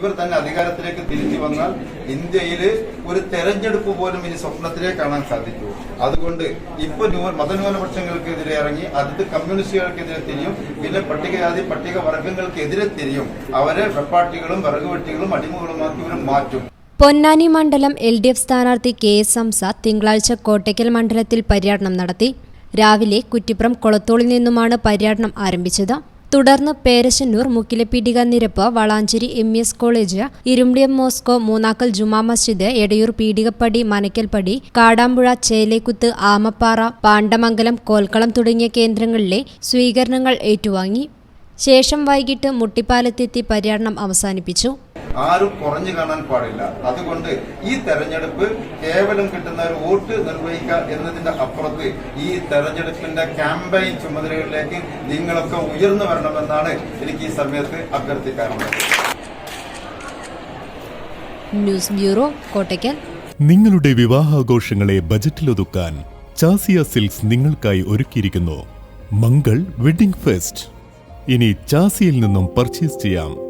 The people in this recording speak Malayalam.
ഇവർ തന്നെ അധികാരത്തിലേക്ക് തിരിച്ചു വന്നാൽ ഇന്ത്യയിൽ ഒരു തെരഞ്ഞെടുപ്പ് പോലും ഇനി സ്വപ്നത്തിലേ കാണാൻ സാധിക്കൂ. അതുകൊണ്ട് ഇപ്പൊ ന്യൂ- മതന്യൂനപക്ഷങ്ങൾക്കെതിരെ ഇറങ്ങി അടുത്ത് കമ്മ്യൂണിസ്റ്റുകൾക്കെതിരെ തിരിയും പിന്നെ പട്ടികജാതി പട്ടിക വർഗങ്ങൾക്കെതിരെ തിരിയും. അവരെ വെപ്പാട്ടികളും വിറകുവെട്ടികളും അടിമകളുമാക്കി ഇവർ മാറ്റും. പൊന്നാനി മണ്ഡലം എൽ ഡി എഫ് സ്ഥാനാർത്ഥി കെ എസ് ഹംസ തിങ്കളാഴ്ച കോട്ടയ്ക്കൽ മണ്ഡലത്തിൽ പര്യടനം നടത്തി. രാവിലെ കുറ്റിപ്പുറം കൊളത്തോളിൽ നിന്നുമാണ് പര്യടനം ആരംഭിച്ചത്. തുടർന്ന് Perassannur Mukkilapeedika Nirappu Valanchery M S college Irumbiyam Moscow Moonnakkal Juma Masjid Edayur Peedikappadi Manakkalpadi Kadampuzha Chelakuthu Amappara Pandamangalam Kolkkalam തുടങ്ങിയ കേന്ദ്രങ്ങളിലെ സ്വീകരണങ്ങൾ ഏറ്റുവാങ്ങി. ശേഷം വൈകിട്ട് മുട്ടിപ്പാലത്തെത്തി പര്യടനം അവസാനിപ്പിച്ചു. ആരും കുറഞ്ഞു കാണാൻ പാടില്ല. അതുകൊണ്ട് ഈ തെരഞ്ഞെടുപ്പ് കേവലം കിട്ടുന്ന ഒരു വോട്ട് നിർവഹിക്കുക എന്നതിന്റെ അപ്പുറത്ത് ഈ തെരഞ്ഞെടുപ്പിന്റെ ക്യാമ്പയിൻ ചുമതലകളിലേക്ക് നിങ്ങളൊക്കെ ഉയർന്നു വരണമെന്നാണ് എനിക്ക് ഈ സമയത്ത് അഭ്യർത്ഥിക്കാറുള്ളത് ന്യൂസ് ബ്യൂറോ കോട്ടയ്ക്കൽ. നിങ്ങളുടെ വിവാഹാഘോഷങ്ങളെ ബജറ്റിലൊതുക്കാൻ ചാസിയ സിൽക്സ് നിങ്ങൾക്കായി ഒരുക്കിയിരിക്കുന്നു. Mangal wedding fest. ഇനി ചാസിയിൽ നിന്നും പർച്ചേസ് ചെയ്യാം.